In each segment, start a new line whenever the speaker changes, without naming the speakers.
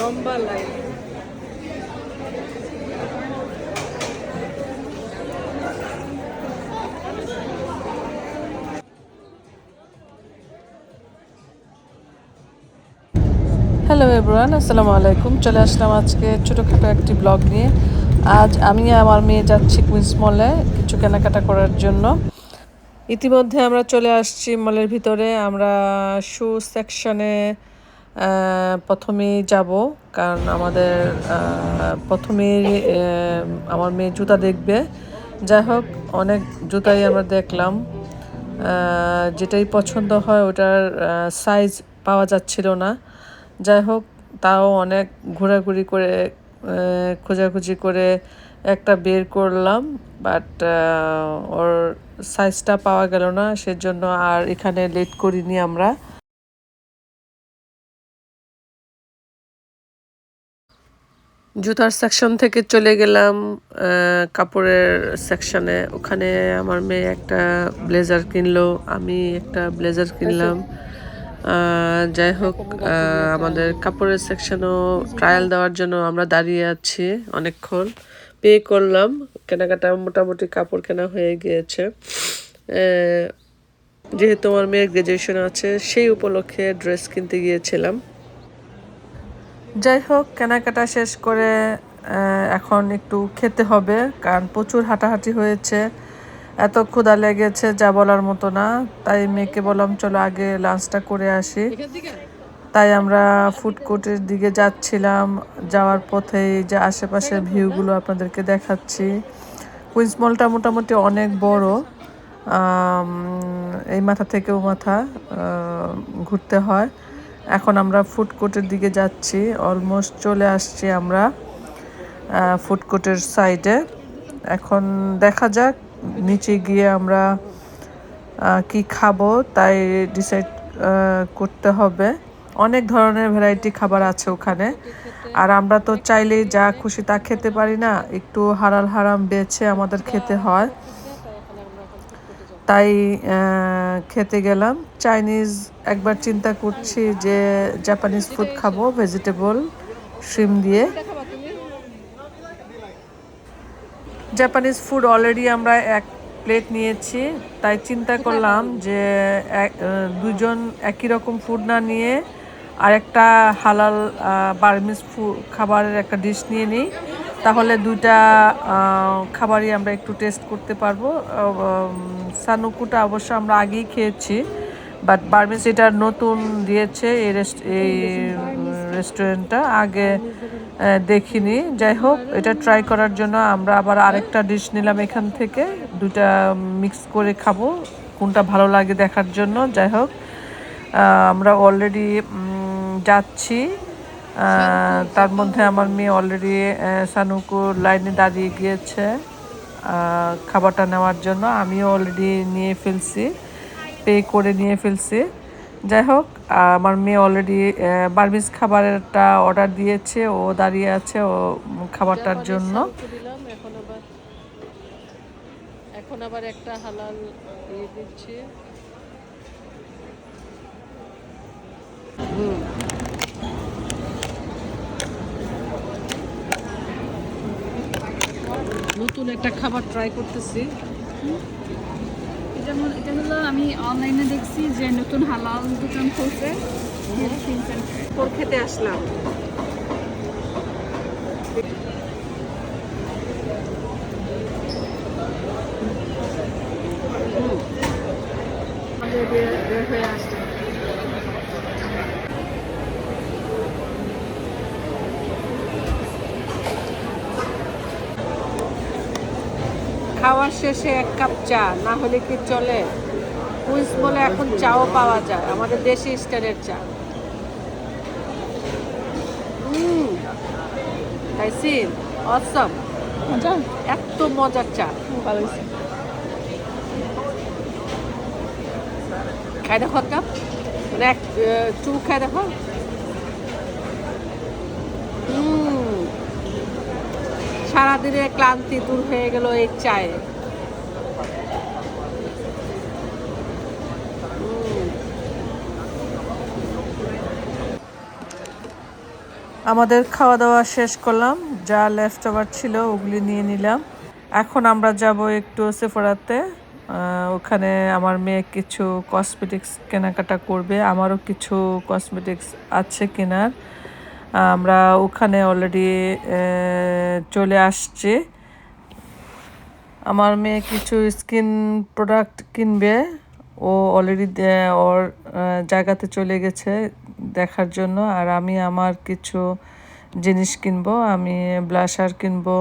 লম্বা line hello everyone আসসালামু আলাইকুম। চলে আসলাম আজকে ছোটোখাটো একটি ব্লগ নিয়ে। আজ আমি আমার মেয়ে যাচ্ছি কুইন্স মলে কিছু কেনাকাটা করার জন্য। ইতিমধ্যে আমরা চলে আসছি মলের ভিতরে। আমরা শু সেকশনে প্রথমেই যাব, কারণ আমাদের প্রথমেই আমার মেয়ে জুতা দেখবে। যাই হোক, অনেক জুতাই আমরা দেখলাম। যেটাই পছন্দ হয় ওটার সাইজ পাওয়া যাচ্ছিল না। যাই হোক, তাও অনেক ঘোরাঘুরি করে খোঁজাখুঁজি করে একটা বের করলাম বাট ওর সাইজটা পাওয়া গেল না, সেজন্য আর এখানে লেট করিনি আমরা। জুতার সেকশন থেকে চলে গেলাম কাপড়ের সেকশনে ওখানে আমার মেয়ে একটা ব্লেজার কিনলো আমি একটা ব্লেজার কিনলাম। আহ, যাই হোক আমাদের কাপড়ের সেকশনও ট্রায়াল দেওয়ার জন্য আমরা দাঁড়িয়ে আছি অনেকক্ষণ। পে করলাম কেনাকাটা মোটামুটি কাপড় কেনা হয়ে গিয়েছে। যেহেতু আমার মেয়ের গ্রাজুয়েশন আছে সেই উপলক্ষে ড্রেস কিনতে গিয়েছিলাম। যাই হোক কেনাকাটা শেষ করে এখন একটু খেতে হবে, কারণ প্রচুর হাঁটাহাঁটি হয়েছে। এত ক্ষুধা লেগেছে যা বলার মতো না। তাই মেয়েকে বললাম, চলো আগে লাঞ্চটা করে আসি। তাই আমরা ফুড কোর্টের দিকে যাচ্ছিলাম। যাওয়ার পথেই যে আশেপাশের ভিউগুলো আপনাদেরকে দেখাচ্ছি। কুইন্স মলটা মোটামুটি অনেক বড়। এই মাথা থেকে ও মাথা ঘুরতে হয়। এখন আমরা ফুড কোর্টের দিকে যাচ্ছি। অলমোস্ট চলে আসছি আমরা ফুড কোর্টের সাইডে এখন দেখা যাক, নিচে গিয়ে আমরা কি খাব, তাই ডিসাইড করতে হবে। অনেক ধরনের ভ্যারাইটি খাবার আছে ওখানে। আর আমরা তো চাইলেই যা খুশি তা খেতে পারি না। একটু হারাল হারাম বেছে আমাদের খেতে হয়। তাই খেতে গেলাম। চাইনিজ একবার চিন্তা করছি যে জাপানিজ ফুড খাব ভেজিটেবল শ্রিম দিয়ে। জাপানিজ ফুড অলরেডি আমরা এক প্লেট নিয়েছি, তাই চিন্তা করলাম যে দুজন একই রকম ফুড না নিয়ে আরেকটা হালাল বার্মিজ খাবারের একটা ডিশ নিয়ে নিই। তাহলে দুইটা খাবারই আমরা একটু টেস্ট করতে পারব। সানুকুটা অবশ্য আমরা আগেই খেয়েছি বাট বার্মিজ এটা নতুন দিয়েছে এই এই রেস্টুরেন্টটা আগে দেখিনি। যাই হোক, এটা ট্রাই করার জন্য আমরা আবার আরেকটা ডিশ নিলাম এখান থেকে। দুটা মিক্স করে খাব, কোনটা ভালো লাগে দেখার জন্য। যাই হোক আমরা অলরেডি যাচ্ছি। তার মধ্যে আমার মেয়ে অলরেডি সানুকুর লাইনে দাঁড়িয়ে গিয়েছে খাবারটা নেওয়ার জন্য। আমিও অলরেডি নিয়ে ফেলছি পে করে নিয়ে ফেলছি। যাই হোক আমার মেয়ে অলরেডি বার্মিজ খাবারটা অর্ডার দিয়েছে ও দাঁড়িয়ে আছে ও খাবারটার জন্য। এখন আবার এখন আবার একটা হালাল ইয়ে দিচ্ছি। নতুন একটা খাবার ট্রাই করতেছি।
এটা এটা হলো আমি অনলাইনে দেখছি যে নতুন হালাল দোকান খুলছে।
ফোর খেতে আসলাম। বের হয়ে আসছে। খাওয়ার শেষে এক কাপ চা না হলে কি চলে? কুইন্স বলে এখন চাও পাওয়া যায় আমাদের দেশি স্টাইলের চা। খাইছি অসম
মজা?
এত মজার চা।
ভালো
খাই দেখো এক কাপ। মানে এক চু খাই দেখো। উম, সারাদিনের ক্লান্তি দূর হয়ে গেল এই চায়ে। আমাদের খাওয়া দাওয়া শেষ করলাম, যা লেফট ওভার ছিল ওগুলি নিয়ে নিলাম। এখন আমরা যাব একটু সেফোরাতে ওখানে আমার মেয়ে কিছু কসমেটিক্স কেনাকাটা করবে, আমারও কিছু কসমেটিক্স আছে কেনার। আমরা ওখানে অলরেডি চলে আসছি। আমার মেয়ে কিছু স্কিন প্রোডাক্ট কিনবে। ও অলরেডি ওর জায়গাতে চলে গেছে দেখার জন্য। আর আমি আমার কিছু জিনিস কিনবো। আমি ব্লাশার কিনবো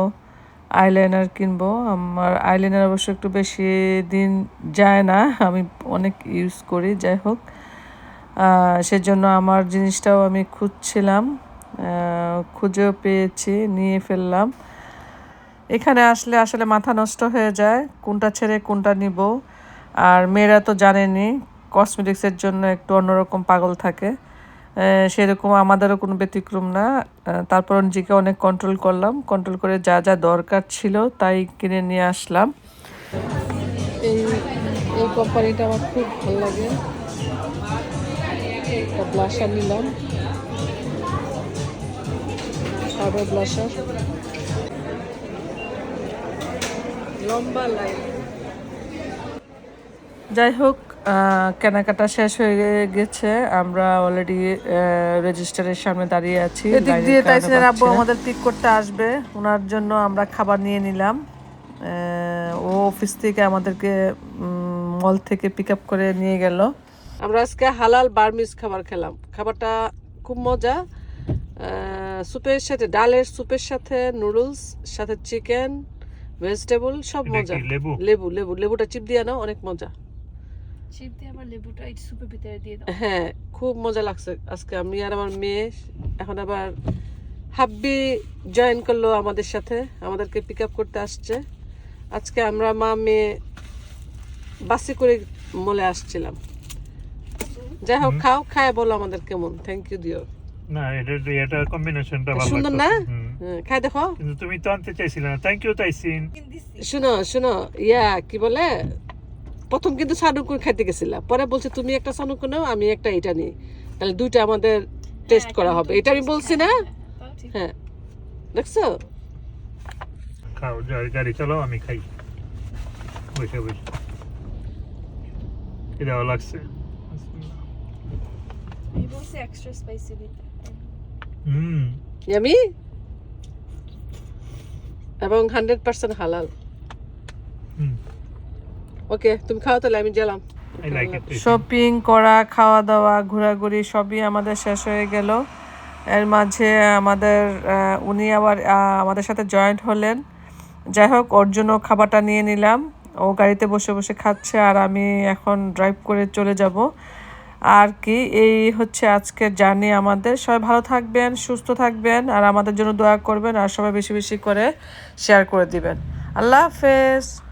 আইলাইনার কিনবো। আমার আইলাইনার অবশ্য একটু বেশি দিন যায় না। আমি অনেক ইউজ করি, যাই হোক। সেজন্য আমার জিনিসটাও আমি খুঁজছিলাম। খুঁজেও পেয়েছি, নিয়ে ফেললাম। এখানে আসলে আসলে মাথা নষ্ট হয়ে যায়, কোনটা ছেড়ে কোনটা নিব। আর মেয়েরা তো জানেনি কসমেটিক্সের জন্য একটু অন্যরকম পাগল থাকে। সেরকম আমাদেরও কোনো ব্যতিক্রম না। তারপর নিজেকে অনেক কন্ট্রোল করলাম। কন্ট্রোল করে যা যা দরকার ছিল তাই কিনে নিয়ে আসলাম। এই এই কোম্পানিটা আমার খুব ভালো লাগে। নিলাম। ব্লাশার। লম্বা লাইন যাই হোক কেনাকাটা শেষ হয়ে গেছে। আমরা অলরেডি রেজিস্টারের সামনে দাঁড়িয়ে আছি এদিক দিয়ে তাইসিনের আব্বু আমাদের পিক করতে আসবে। ওনার জন্য আমরা খাবার নিয়ে নিলাম। ও অফিস থেকে আমাদেরকে মল থেকে পিক আপ করে নিয়ে গেল। আমরা আজকে হালাল বার্মিজ খাবার খেলাম। খাবারটা খুব মজা। স্যুপের সাথে ডালের স্যুপের সাথে নুডলস সাথে চিকেন ভেজিটেবল সব মজা।
লেবু?
লেবু লেবু লেবুটা চিপ দিয়ে নাও অনেক মজা।
চিপ দিয়ে আবার লেবুটা এই সুপের ভিতরে দিয়ে দাও।
হ্যাঁ খুব মজা লাগছে। আজকে আমি আর আমার মেয়ে এখন আবার হাব্বি জয়েন করল আমাদের সাথে আমাদেরকে পিক আপ করতে আসছে। আজকে আমরা মা মেয়ে বাসে করে মলে আসছিলাম। যাই হোক খাও খায় বলো আমাদের কেমন। থ্যাংক ইউ দিও
না এটা এটা কম্বিনেশনটা ভালো
সুন্দর না? হ্যাঁ, খাই দেখো।
কিন্তু তুমি তো আনতে চাইছিলে না। থ্যাংক ইউ তাইসিন
শুনো শুনো ইয়া কি বলে? প্রথম কিন্তু সানুকুর খাইতে গেছিলাম পরে বলছে তুমি একটা সানুকু নাও আমি একটা এটা নিই। তাহলে দুইটা আমাদের টেস্ট করা হবে। এটা আমি বলছি না? হ্যাঁ দেখছ?
খাও গাড়ি চালাও আমি খাই। বসে বসে। এটাও লাগছে।
দিতে।
হুম
ইয়ামি এবং হান্ড্রেড পার্সেন্ট হালাল ওকে তুমি খাও তাহলে আমি গেলাম।
আই লাইক ইট
শপিং করা খাওয়া দাওয়া ঘোরাঘুরি সবই আমাদের শেষ হয়ে গেল। এর মাঝে আমাদের আহ, উনি আবার আমাদের সাথে জয়েন্ট হলেন। যাই হোক ওর জন্য খাবারটা নিয়ে নিলাম। ও গাড়িতে বসে বসে খাচ্ছে আর আমি এখন ড্রাইভ করে চলে যাব। আর কি, এই হচ্ছে আজকে জার্নি আমাদের। সবাই ভালো থাকবেন, সুস্থ থাকবেন, আর আমাদের জন্য দোয়া করবেন, আর সবাই বেশি বেশি করে শেয়ার করে দিবেন। আল্লাহ হাফেজ।